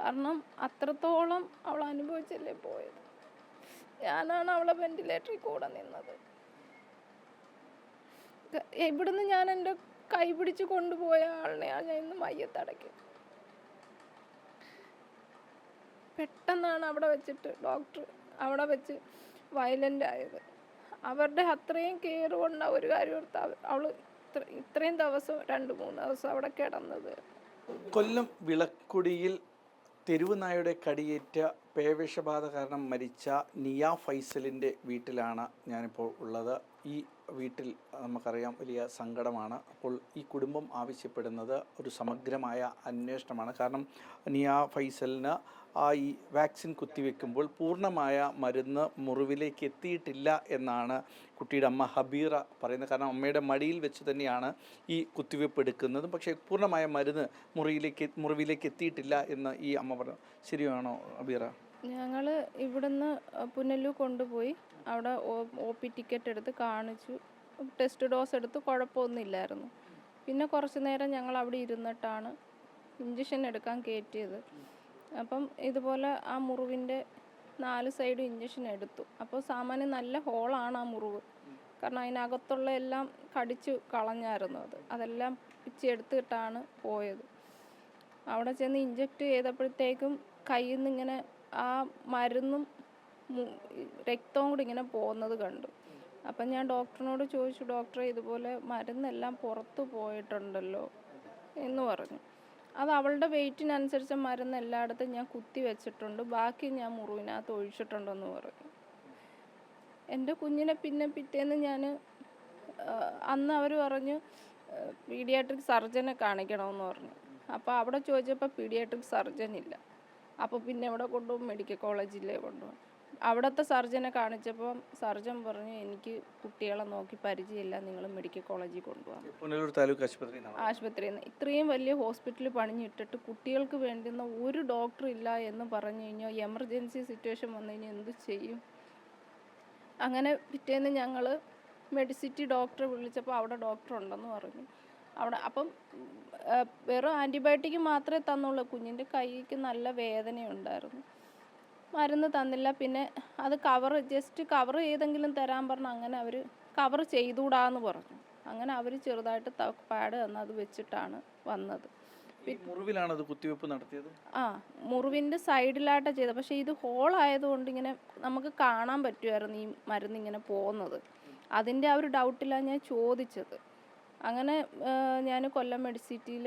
കാരണം അത്രത്തോളം അവൾ അനുഭവിച്ചല്ലേ പോയത്? ഞാനാണ് അവളെ വെന്റിലേറ്ററിൽ കൂടെ നിന്നത്. ഇവിടുന്ന് ഞാൻ എന്റെ കൈ പിടിച്ച് കൊണ്ടുപോയ ആളിനെയാണ് ഞാൻ ഇന്ന് മയ്യത്തടയ്ക്കും. പെട്ടെന്നാണ് അവിടെ വെച്ചിട്ട് ഡോക്ടർ അവിടെ വെച്ച് വയലന്റ് ആയത്. അവരുടെ അത്രയും കെയർ കൊണ്ട ഒരു കാര്യം എടുത്ത് അവൾ ഇത്ര ഇത്രയും ദിവസം രണ്ട് മൂന്ന് ദിവസം അവിടെ കിടന്നത്. കൊല്ലം വിളക്കുടിയിൽ തെരുവ് നായയുടെ കടിയേറ്റ പേവിഷബാധ കാരണം മരിച്ച നിയ ഫൈസലിന്റെ വീട്ടിലാണ് ഞാനിപ്പോൾ ഉള്ളത്. ഈ വീട്ടിൽ നമുക്കറിയാം വലിയ സങ്കടമാണ്. അപ്പോൾ ഈ കുടുംബം ആവശ്യപ്പെടുന്നത് ഒരു സമഗ്രമായ അന്വേഷണമാണ്. കാരണം നിയ ഫൈസലിന് ആ ഈ വാക്സിൻ കുത്തിവെക്കുമ്പോൾ പൂർണമായ മരുന്ന് മുറിവിലേക്ക് എത്തിയിട്ടില്ല എന്നാണ് കുട്ടിയുടെ അമ്മ ഹബീറ പറയുന്നത്. കാരണം അമ്മയുടെ മടിയിൽ വെച്ച് തന്നെയാണ് ഈ കുത്തിവെപ്പ് എടുക്കുന്നത്. പക്ഷേ പൂർണമായ മരുന്ന് മുറിയിലേക്ക് മുറിവിലേക്ക് എത്തിയിട്ടില്ല എന്ന് ഈ അമ്മ പറഞ്ഞു. ശരിയാണോ ഹബീറ? ഞങ്ങൾ ഇവിടുന്ന് പുനലൂർ കൊണ്ടുപോയി. അവിടെ ഒ പി ടിക്കറ്റ് എടുത്ത് കാണിച്ചു. ടെസ്റ്റ് ഡോസ് എടുത്ത് കുഴപ്പമൊന്നുമില്ലായിരുന്നു. പിന്നെ കുറച്ച് നേരം ഞങ്ങൾ അവിടെ ഇരുന്നിട്ടാണ് ഇഞ്ചക്ഷൻ എടുക്കാൻ കയറ്റിയത്. അപ്പം ഇതുപോലെ ആ മുറിവിന്റെ നാല് സൈഡും ഇഞ്ചക്ഷൻ എടുത്തു. അപ്പോൾ സാമാന്യം നല്ല ഹോളാണ് ആ മുറിവ്. കാരണം അതിനകത്തുള്ള എല്ലാം കടിച്ചു കളഞ്ഞായിരുന്നു അത്. അതെല്ലാം പിച്ചെടുത്തിട്ടാണ് പോയത്. അവിടെ ചെന്ന് ഇഞ്ചക്ട് ചെയ്തപ്പോഴത്തേക്കും കയ്യിൽ നിന്ന് ഇങ്ങനെ ആ മരുന്നും രക്തവും കൂടി ഇങ്ങനെ പോകുന്നത് കണ്ടു. അപ്പം ഞാൻ ഡോക്ടറിനോട് ചോദിച്ചു ഡോക്ടറെ ഇതുപോലെ മരുന്നെല്ലാം പുറത്തു പോയിട്ടുണ്ടല്ലോ എന്ന് പറഞ്ഞു. അത് അവളുടെ വെയിറ്റിനനുസരിച്ച് മരുന്ന് എല്ലായിടത്തും ഞാൻ കുത്തി വെച്ചിട്ടുണ്ട്. ബാക്കി ഞാൻ മുറിവിനകത്ത് ഒഴിച്ചിട്ടുണ്ടെന്ന് പറഞ്ഞു. എന്റെ കുഞ്ഞിനെ പിന്നെ പിറ്റേന്ന് ഞാൻ അന്ന് അവർ പറഞ്ഞു പീഡിയാട്രിക് സർജനെ കാണിക്കണമെന്ന് പറഞ്ഞു. അപ്പോൾ അവിടെ ചോദിച്ചപ്പോൾ പീഡിയാട്രിക് സർജൻ ഇല്ല. അപ്പോൾ പിന്നെ എവിടെ കൊണ്ടുപോകും മെഡിക്കൽ കോളേജിലേ കൊണ്ടുപോകും. അവിടുത്തെ സർജനെ കാണിച്ചപ്പം സർജൻ പറഞ്ഞു എനിക്ക് കുട്ടികളെ നോക്കി പരിചയമില്ല നിങ്ങൾ മെഡിക്കൽ കോളേജിൽ കൊണ്ടുപോകാം ആശുപത്രി ആശുപത്രിയിൽ നിന്ന്. ഇത്രയും വലിയ ഹോസ്പിറ്റൽ പണിഞ്ഞിട്ടിട്ട് കുട്ടികൾക്ക് വേണ്ടുന്ന ഒരു ഡോക്ടർ ഇല്ല എന്ന് പറഞ്ഞു കഴിഞ്ഞാൽ എമർജൻസി സിറ്റുവേഷൻ വന്നു കഴിഞ്ഞാൽ എന്ത് ചെയ്യും? അങ്ങനെ പിറ്റേന്ന് ഞങ്ങൾ മെഡിസിറ്റി ഡോക്ടറെ വിളിച്ചപ്പോൾ അവിടെ ഡോക്ടർ ഉണ്ടെന്ന് പറഞ്ഞു. അവിടെ അപ്പം വെറും ആന്റിബയോട്ടിക് മാത്രമേ തന്നുള്ളൂ. കുഞ്ഞിന്റെ കൈക്ക് നല്ല വേദനയുണ്ടായിരുന്നു. മരുന്ന് തന്നില്ല. പിന്നെ അത് കവർ ജസ്റ്റ് കവർ ചെയ്തെങ്കിലും തരാൻ പറഞ്ഞു. അങ്ങനെ അവർ കവർ ചെയ്തുകൂടാന്ന് പറഞ്ഞു. അങ്ങനെ അവർ ചെറുതായിട്ട് പാഡ് തന്ന് അത് വെച്ചിട്ടാണ് വന്നത്. മുറിവിലാണ് അത് കുത്തിവെപ്പ് നടത്തിയത്? ആ മുറിവിന്റെ സൈഡിലായിട്ടാണ് ചെയ്തത്. പക്ഷേ ഇത് ഹോൾ ആയതുകൊണ്ട് ഇങ്ങനെ നമുക്ക് കാണാൻ പറ്റുമായിരുന്നു ഈ മരുന്ന് ഇങ്ങനെ പോകുന്നത്. അതിന്റെ ആ ഒരു ഡൗട്ടിലാണ് ഞാൻ ചോദിച്ചത്. അങ്ങനെ ഞാൻ കൊല്ലം മെഡിസിറ്റിയിൽ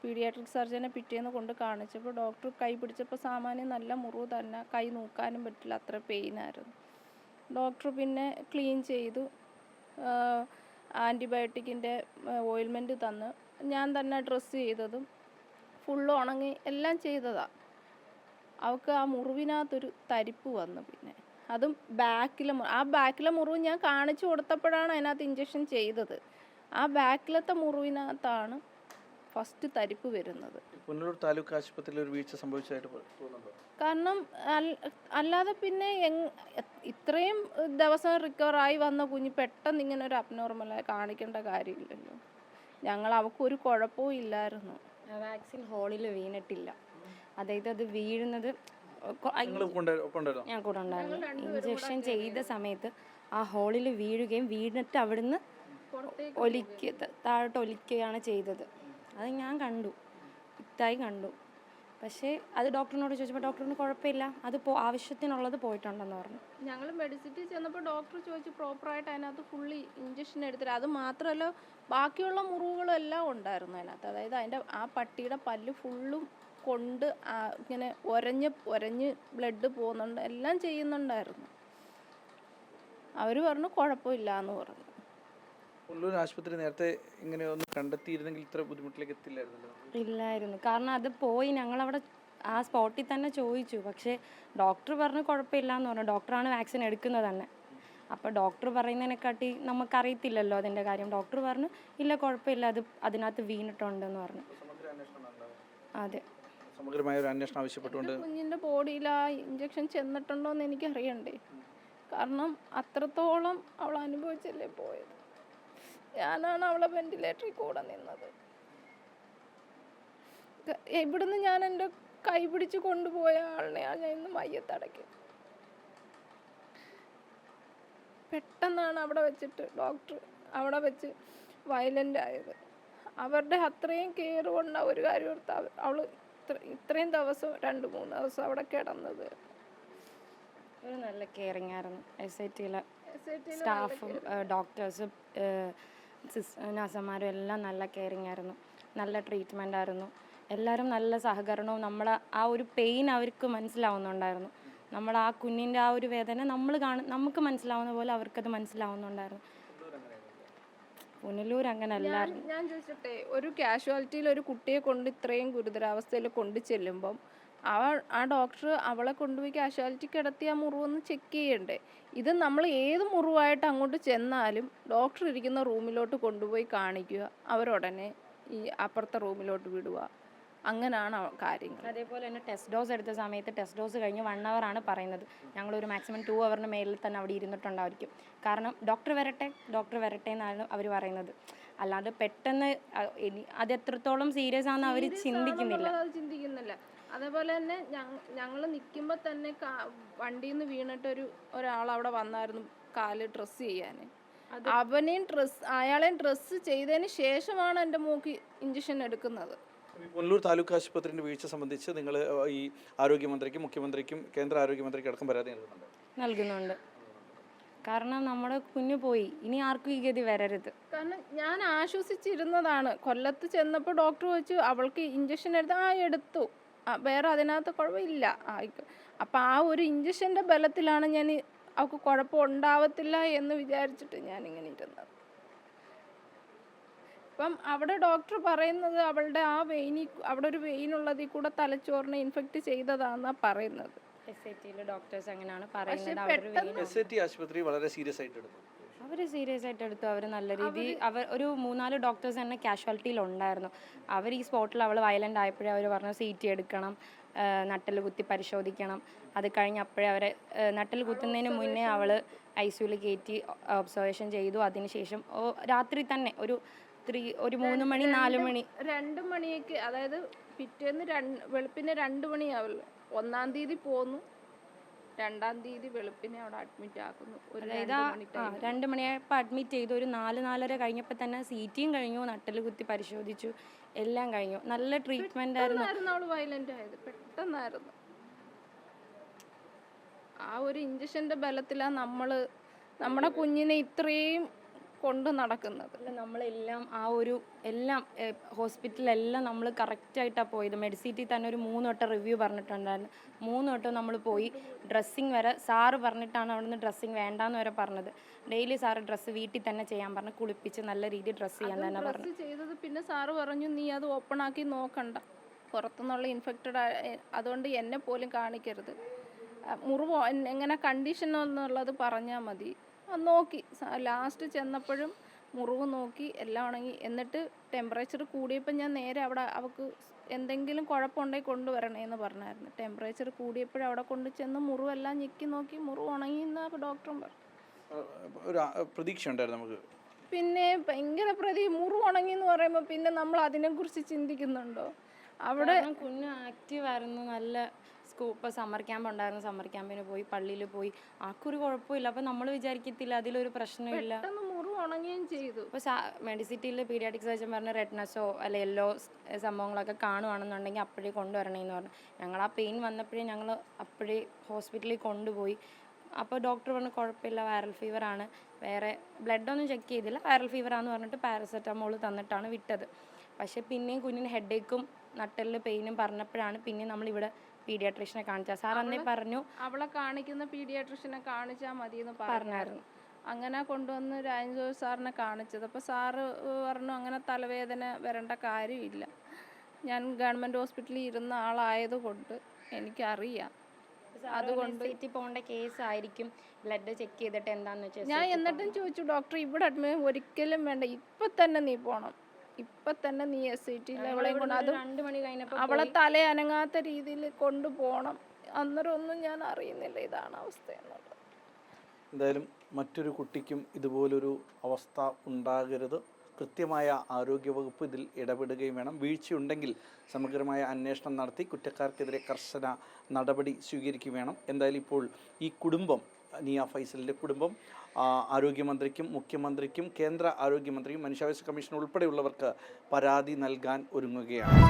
പീഡിയാട്രിക് സർജനെ പിറ്റേന്ന് കൊണ്ട് കാണിച്ചപ്പോൾ ഡോക്ടർ കൈ പിടിച്ചപ്പോൾ സാമാന്യം നല്ല മുറിവ് തന്നെ കൈ നോക്കാനും പറ്റില്ല അത്ര പെയിനായിരുന്നു ഡോക്ടർ പിന്നെ ക്ലീൻ ചെയ്തു ആന്റിബയോട്ടിക്കിന്റെ ഓയിൽമെന്റ് തന്ന്. ഞാൻ തന്നെ ഡ്രസ്സ് ചെയ്തതും ഫുൾ ഉണങ്ങി എല്ലാം ചെയ്തതാണ് അവൾക്ക് ആ മുറിവിനകത്തൊരു തരിപ്പ് വന്നു പിന്നെ. അതും ബാക്കിലെ ആ ബാക്കിലെ മുറിവ് ഞാൻ കാണിച്ചു കൊടുത്തപ്പോഴാണ് അതിനകത്ത് ഇഞ്ചക്ഷൻ ചെയ്തത്. ആ ബാക്കിലത്തെ മുറിവിനകത്താണ് ഫസ്റ്റ് തരിപ്പ് വരുന്നത്. പുനലൂർ താലൂക്ക് ആശുപത്രിയിൽ ഒരു വീഴ്ച സംഭവിച്ചതായിട്ട് തോന്നുന്നുണ്ടോ? കാരണം അല്ലാതെ പിന്നെ ഇത്രയും ദിവസം റിക്കവറായി വന്ന കുഞ്ഞ് പെട്ടെന്ന് ഇങ്ങനെ ഒരു അബ്നോർമലായി കാണിക്കേണ്ട കാര്യമില്ലല്ലോ. ഞങ്ങൾ അവൾക്കൊരു കുഴപ്പവും ഇല്ലായിരുന്നു. വാക്സിൻ ഹോളിൽ വീണിട്ടില്ല. അതായത് അത് വീഴുന്നത് ഞാൻ കൂടെ ഉണ്ടായിരുന്നു ഇഞ്ചക്ഷൻ ചെയ്ത സമയത്ത് ആ ഹോളിൽ വീഴുകയും വീണിട്ട് അവിടുന്ന് ഒലിക്ക താഴോട്ട് ഒലിക്കുകയാണ് ചെയ്തത്. അത് ഞാൻ കണ്ടു. ഇത്തായി കണ്ടു. പക്ഷേ അത് ഡോക്ടറിനോട് ചോദിച്ചപ്പോൾ ഡോക്ടറിന് കുഴപ്പമില്ല. അത് പോ ആവശ്യത്തിനുള്ളത് പോയിട്ടുണ്ടെന്ന് പറഞ്ഞു. ഞങ്ങൾ മെഡിസിറ്റി ചെന്നപ്പോൾ ഡോക്ടർ ചോദിച്ചു പ്രോപ്പറായിട്ട് അതിനകത്ത് ഫുള്ളി ഇഞ്ചക്ഷൻ എടുത്തില്ല അത് മാത്രമല്ല ബാക്കിയുള്ള മുറിവുകളും എല്ലാം ഉണ്ടായിരുന്നു അതിനകത്ത്. അതായത് അതിന്റെ ആ പട്ടിയുടെ പല്ല് ഫുള്ളും കൊണ്ട് ഇങ്ങനെ ഒരഞ്ഞ് ഒരഞ്ഞ് ബ്ലഡ് പോകുന്നുണ്ട്. എല്ലാം ചെയ്യുന്നുണ്ടായിരുന്നു. അവർ പറഞ്ഞു കുഴപ്പമില്ല എന്ന് പറഞ്ഞു. പുനലൂർ ആശുപത്രി നേരത്തെ ഇങ്ങനെ ഒന്ന് കണ്ടെത്തിയിരുന്നെങ്കിൽ ഇത്ര ബുദ്ധിമുട്ടിലേക്ക് എത്തില്ലായിരുന്നല്ലോ? ഇല്ലായിരുന്നു. കാരണം അത് പോയി. ഞങ്ങൾ അവിടെ ആ സ്പോട്ടിൽ തന്നെ ചോദിച്ചു. പക്ഷേ ഡോക്ടർ പറഞ്ഞു കുഴപ്പമില്ല എന്ന് പറഞ്ഞു. ഡോക്ടറാണ് വാക്സിൻ എടുക്കുന്നത് തന്നെ. അപ്പോൾ ഡോക്ടർ പറയുന്നതിനെക്കാട്ടി നമുക്കറിയത്തില്ലല്ലോ അതിന്റെ കാര്യം. ഡോക്ടർ പറഞ്ഞു ഇല്ല കുഴപ്പമില്ല. അത് അതിനകത്ത് വീണിട്ടുണ്ടെന്ന് പറഞ്ഞു. അതെ. സമഗ്രമായ ഒരു അന്വേഷണം ആവശ്യപ്പെട്ടുകൊണ്ട്. കുഞ്ഞിന്റെ ബോഡിയിൽ ആ ഇഞ്ചക്ഷൻ ചെന്നിട്ടുണ്ടോ എന്ന് എനിക്ക് അറിയണ്ടേ കാരണം അത്രത്തോളം അവൾ അനുഭവിച്ചല്ലേ പോയത്. ഞാനാണ് അവളെ വെന്റിലേറ്ററിൽ കൂടെ നിന്നത്. ഇവിടുന്ന് ഞാൻ എന്റെ കൈ പിടിച്ച് കൊണ്ടുപോയ ആളിനെയാണ് ഞാൻ ഇന്ന് മയ്യത്തടക്കി പെട്ടെന്നാണ് അവിടെ വെച്ചിട്ട് ഡോക്ടർ അവിടെ വെച്ച് വയലന്റ് ആയത്. അവരുടെ അത്രയും കെയർ കൊണ്ട് ഒരു കാര്യം ഓർത്ത് അവൾ ഇത്ര- ഇത്രയും ദിവസം രണ്ട് മൂന്ന് ദിവസം അവിടെ കിടന്നത്. ഒരു നല്ല കെയറിങ് ആയിരുന്നു. എസ് ഐ ടിയിലെ സ്റ്റാഫും ഡോക്ടേഴ്സും നഴ്സന്മാരും എല്ലാം നല്ല കെയറിങ് ആയിരുന്നു. നല്ല ട്രീറ്റ്മെന്റ് ആയിരുന്നു. എല്ലാവരും നല്ല സഹകരണവും നമ്മൾ ആ ഒരു പെയിൻ അവർക്ക് മനസ്സിലാവുന്നുണ്ടായിരുന്നു. നമ്മൾ ആ കുഞ്ഞിന്റെ ആ ഒരു വേദന നമ്മൾ കാണും നമുക്ക് മനസ്സിലാവുന്ന പോലെ അവർക്കത് മനസ്സിലാവുന്നുണ്ടായിരുന്നു. പുനലൂർ അങ്ങനെ അല്ലായിരുന്നു ഞാൻ ചോദിച്ചിട്ടെ ഒരു കാഷ്വാലിറ്റിയിൽ ഒരു കുട്ടിയെ കൊണ്ട് ഇത്രയും ഗുരുതരാവസ്ഥയിൽ കൊണ്ടു ചെല്ലുമ്പം ആ ആ ഡോക്ടർ അവളെ കൊണ്ടുപോയി കാഷ്വാലിറ്റി കിടത്തി ആ മുറിവൊന്ന് ചെക്ക് ചെയ്യണ്ടേ? ഇത് നമ്മൾ ഏത് മുറിവായിട്ട് അങ്ങോട്ട് ചെന്നാലും ഡോക്ടർ ഇരിക്കുന്ന റൂമിലോട്ട് കൊണ്ടുപോയി കാണിക്കുക. അവരുടനെ ഈ അപ്പുറത്തെ റൂമിലോട്ട് വിടുക. അങ്ങനെയാണ് കാര്യങ്ങൾ. അതേപോലെ തന്നെ ടെസ്റ്റ് ഡോസ് എടുത്ത സമയത്ത് ടെസ്റ്റ് ഡോസ് കഴിഞ്ഞ് വൺ അവർ ആണ് പറയുന്നത്. ഞങ്ങളൊരു മാക്സിമം ടു അവറിന് മേലിൽ തന്നെ അവിടെ ഇരുന്നിട്ടുണ്ടായിരിക്കും. കാരണം ഡോക്ടർ വരട്ടെ ഡോക്ടർ വരട്ടെ എന്നാണ് അവർ പറയുന്നത്. അല്ലാതെ പെട്ടെന്ന് അത് എത്രത്തോളം സീരിയസ് ആണെന്ന് അവർ ചിന്തിക്കുന്നില്ല. ചിന്തിക്കുന്നില്ല. അതേപോലെ തന്നെ ഞങ്ങൾ നിൽക്കുമ്പോൾ തന്നെ വണ്ടിയിൽ നിന്ന് വീണിട്ട് ഒരു ഒരാൾ അവിടെ വന്നായിരുന്നു കാൽ ഡ്രസ്സ് ചെയ്യാൻ അവനെയും ഡ്രസ് അയാളെയും ഡ്രസ്സ് ചെയ്തതിന് ശേഷമാണ് എന്റെ മൂക്ക് ഇഞ്ചക്ഷൻ എടുക്കുന്നത്. പൊന്നൂർ താലൂക്ക് ആശുപത്രിയുടെ വീഴ്ച സംബന്ധിച്ച് നിങ്ങൾ ഈ ആരോഗ്യമന്ത്രിക്കും മുഖ്യമന്ത്രിക്കും കേന്ദ്ര ആരോഗ്യമന്ത്രിക്കും അടക്കം പരാതി നൽകുന്നുണ്ട്. നൽകുന്നുണ്ട്. കാരണം നമ്മുടെ കുഞ്ഞു പോയി. ഇനി ആർക്കും ഈ ഗതി വരരുത്. കാരണം ഞാൻ ആശ്വസിച്ചിരുന്നതാണ്. കൊല്ലത്ത് ചെന്നപ്പോൾ ഡോക്ടർ ചോദിച്ചു അവൾക്ക് ഇഞ്ചക്ഷൻ എടുത്ത് ആ എടുത്തു. വേറെ അതിനകത്ത് കുഴപ്പമില്ല. ആയിക്കോ. അപ്പം ആ ഒരു ഇഞ്ചക്ഷന്റെ ബലത്തിലാണ് ഞാൻ അവൾക്ക് കുഴപ്പം ഉണ്ടാവത്തില്ല എന്ന് വിചാരിച്ചിട്ട് ഞാൻ ഇങ്ങനെ ഇരുന്നത്. ഇപ്പം അവിടെ ഡോക്ടർ പറയുന്നത് അവളുടെ ആ വെയിനി അവിടെ ഒരു വെയിൻ ഉള്ളതിൽ കൂടെ തലച്ചോറിനെ ഇൻഫെക്റ്റ് ചെയ്തതാണെന്നാണ് പറയുന്നത്. ഡോക്ടേഴ്സ് അങ്ങനെയാണ് പറയുന്നത്. ആശുപത്രി വളരെ സീരിയസ് ആയിട്ട് എടുത്തു. അവർ സീരിയസ് ആയിട്ട് എടുത്തു. അവർ നല്ല രീതി അവർ ഒരു മൂന്നാൽ ഡോക്ടേഴ്സ് തന്നെ കാഷ്വാലിറ്റിയിൽ ഉണ്ടായിരുന്നു. അവർ ഈ സ്പോട്ടിൽ അവൾ വയലന്റ് ആയപ്പോഴേ അവർ പറഞ്ഞു സി ടി എടുക്കണം നട്ടൽ കുത്തി പരിശോധിക്കണം. അത് കഴിഞ്ഞ് അപ്പോഴേ അവരെ നട്ടൽ കുത്തുന്നതിന് മുന്നേ അവൾ ഐ സിയുവിൽ കയറ്റി ഒബ്സർവേഷൻ ചെയ്തു. അതിനുശേഷം രാത്രി തന്നെ ഒരു ത്രീ ഒരു മൂന്ന് മണി നാല് മണി. രണ്ട് മണിയൊക്കെ അതായത് പിറ്റേന്ന് രണ്ട് വെളുപ്പിന് രണ്ട് മണിയാവില്ല ഒന്നാം തീയതി പോന്നു. രണ്ടാം തീയതി വെളുപ്പിനെ അവിടെ അഡ്മിറ്റ് ആക്കുന്നു. ഒരു അതായത് ആ ആ. രണ്ട് മണിയായപ്പോൾ അഡ്മിറ്റ് ചെയ്തു. ഒരു നാല് നാലര കഴിഞ്ഞപ്പോൾ തന്നെ സി ടിയും കഴിഞ്ഞു. നട്ടൽ കുത്തി പരിശോധിച്ചു. എല്ലാം കഴിഞ്ഞു. നല്ല ട്രീറ്റ്മെന്റ് ആയിരുന്നു. പെട്ടെന്നായിരുന്നു അവൾ വയലന്റ് ആയത്. പെട്ടെന്നായിരുന്നു. ആ ഒരു ഇഞ്ചക്ഷന്റെ ബലത്തിലാ നമ്മൾ നമ്മുടെ കുഞ്ഞിനെ ഇത്രയും കൊണ്ട് നടക്കുന്നത്. നമ്മളെല്ലാം ആ ഒരു എല്ലാം ഹോസ്പിറ്റലെല്ലാം നമ്മൾ കറക്റ്റായിട്ടാണ് പോയത്. മെഡിസിറ്റി തന്നെ ഒരു മൂന്ന് വട്ടം റിവ്യൂ പറഞ്ഞിട്ടുണ്ടായിരുന്നു. മൂന്ന് വട്ടം നമ്മൾ പോയി ഡ്രസ്സിങ് വരെ സാറ് പറഞ്ഞിട്ടാണ് അവിടുന്ന് ഡ്രസ്സിങ് വേണ്ടാന്ന് വരെ പറഞ്ഞത്. ഡെയിലി സാറ് ഡ്രസ്സ് വീട്ടിൽ തന്നെ ചെയ്യാൻ പറഞ്ഞു കുളിപ്പിച്ച് നല്ല രീതിയിൽ ഡ്രസ്സ് ചെയ്യാൻ തന്നെ പറഞ്ഞു. ചെയ്തത് പിന്നെ സാറ് പറഞ്ഞു നീ അത് ഓപ്പൺ ആക്കി നോക്കണ്ട. പുറത്തുനിന്നുള്ള ഇൻഫെക്റ്റഡ് അതുകൊണ്ട് എന്നെ പോലും കാണിക്കരുത്. മുറിവ് എങ്ങനെ കണ്ടീഷൻ എന്നുള്ളത് പറഞ്ഞാൽ മതി. നോക്കി. ലാസ്റ്റ് ചെന്നപ്പോഴും മുറിവ് നോക്കി എല്ലാം ഉണങ്ങി. എന്നിട്ട് ടെമ്പറേച്ചർ കൂടിയപ്പോൾ ഞാൻ നേരെ അവിടെ അവൾക്ക് എന്തെങ്കിലും കുഴപ്പമുണ്ടെങ്കിൽ കൊണ്ടുവരണേന്ന് പറഞ്ഞായിരുന്നു. ടെമ്പറേച്ചർ കൂടിയപ്പോഴും അവിടെ കൊണ്ട് ചെന്ന് മുറിവെല്ലാം ഞെക്കി നോക്കി മുറിവ് ഉണങ്ങി എന്നാണ് ഡോക്ടറും പറഞ്ഞു. ഒരു പ്രതീക്ഷ ഉണ്ടായിരുന്നു നമുക്ക്. പിന്നെ ഭയങ്കര പ്രതി മുറിവ് ഉണങ്ങി എന്ന് പറയുമ്പോൾ പിന്നെ നമ്മൾ അതിനെക്കുറിച്ച് ചിന്തിക്കുന്നുണ്ടോ? അവിടെ കുഞ്ഞ് ആക്റ്റീവ് ആയിരുന്നു നല്ല സ്കൂ ഇപ്പോൾ സമ്മർ ക്യാമ്പ് ഉണ്ടായിരുന്നു. സമ്മർ ക്യാമ്പിന് പോയി പള്ളിയിൽ പോയി. ആർക്കൊരു കുഴപ്പമില്ല അപ്പം നമ്മൾ വിചാരിക്കത്തില്ല അതിലൊരു പ്രശ്നമില്ല ഉണങ്ങുകയും ചെയ്തു. ഇപ്പോൾ മെഡിസിറ്റിയിൽ പീഡിയാറ്റിക് സർജൻ പറഞ്ഞ റെഡ്നസ്സോ അല്ലെ യെല്ലോ സംഭവങ്ങളൊക്കെ കാണുവാണെന്നുണ്ടെങ്കിൽ അപ്പോഴേ കൊണ്ടുവരണേന്ന് പറഞ്ഞു. ഞങ്ങൾ ആ പെയിൻ വന്നപ്പോഴേ ഞങ്ങൾ അപ്പോഴേ ഹോസ്പിറ്റലിൽ കൊണ്ടുപോയി. അപ്പോൾ ഡോക്ടർ പറഞ്ഞു കുഴപ്പമില്ല വൈറൽ ഫീവർ ആണ്. വേറെ ബ്ലഡൊന്നും ചെക്ക് ചെയ്തില്ല. വൈറൽ ഫീവർ ആണെന്ന് പറഞ്ഞിട്ട് പാരസെറ്റമോൾ തന്നിട്ടാണ് വിട്ടത്. പക്ഷേ പിന്നെയും കുഞ്ഞിന് ഹെഡേക്കും നട്ടലിൽ പെയിനും പറഞ്ഞപ്പോഴാണ് പിന്നെ നമ്മളിവിടെ പീഡിയാട്രീഷനെ കാണിച്ചാൽ സാർ അന്നേ പറഞ്ഞു. അവളെ കാണിക്കുന്ന പീഡിയാട്രിഷനെ കാണിച്ചാൽ മതി എന്ന് പറഞ്ഞായിരുന്നു. അങ്ങനെ കൊണ്ടുവന്ന് രാജോ സാറിനെ കാണിച്ചത്. അപ്പോൾ സാറ് പറഞ്ഞു അങ്ങനെ തലവേദന വരേണ്ട കാര്യമില്ല. ഞാൻ ഗവൺമെന്റ് ഹോസ്പിറ്റലിൽ ഇരുന്ന ആളായതുകൊണ്ട് എനിക്കറിയാം. അതുകൊണ്ട് പോകേണ്ട കേസ് ആയിരിക്കും ബ്ലഡ് ചെക്ക് ചെയ്തിട്ട് എന്താണെന്ന് വെച്ചാൽ ഞാൻ എന്നിട്ടും ചോദിച്ചു ഡോക്ടർ ഇവിടെ അഡ്മിറ്റ് ഒരിക്കലും വേണ്ട. ഇപ്പം തന്നെ നീ പോണം. ഇപ്പം തന്നെ നീ എസ് ഐ ടി അവളെയും കൊണ്ട് അത് രണ്ട് മണി കഴിഞ്ഞപ്പോൾ അവളെ തല അനങ്ങാത്ത രീതിയിൽ കൊണ്ടുപോകണം. അന്നേരം ഒന്നും ഞാൻ അറിയുന്നില്ല ഇതാണ് അവസ്ഥ എന്നുള്ളത്. എന്തായാലും മറ്റൊരു കുട്ടിക്കും ഇതുപോലൊരു അവസ്ഥ ഉണ്ടാകരുത്. കൃത്യമായ ആരോഗ്യവകുപ്പ് ഇതിൽ ഇടപെടുകയും വേണം. വീഴ്ചയുണ്ടെങ്കിൽ സമഗ്രമായ അന്വേഷണം നടത്തി കുറ്റക്കാർക്കെതിരെ കർശന നടപടി സ്വീകരിക്കുകയും വേണം. എന്തായാലും ഇപ്പോൾ ഈ കുടുംബം നിയ ഫൈസലിന്റെ കുടുംബം ആരോഗ്യമന്ത്രിക്കും മുഖ്യമന്ത്രിക്കും കേന്ദ്ര ആരോഗ്യമന്ത്രിയും മനുഷ്യാവകാശ കമ്മീഷൻ ഉൾപ്പെടെയുള്ളവർക്ക് പരാതി നൽകാൻ ഒരുങ്ങുകയാണ്.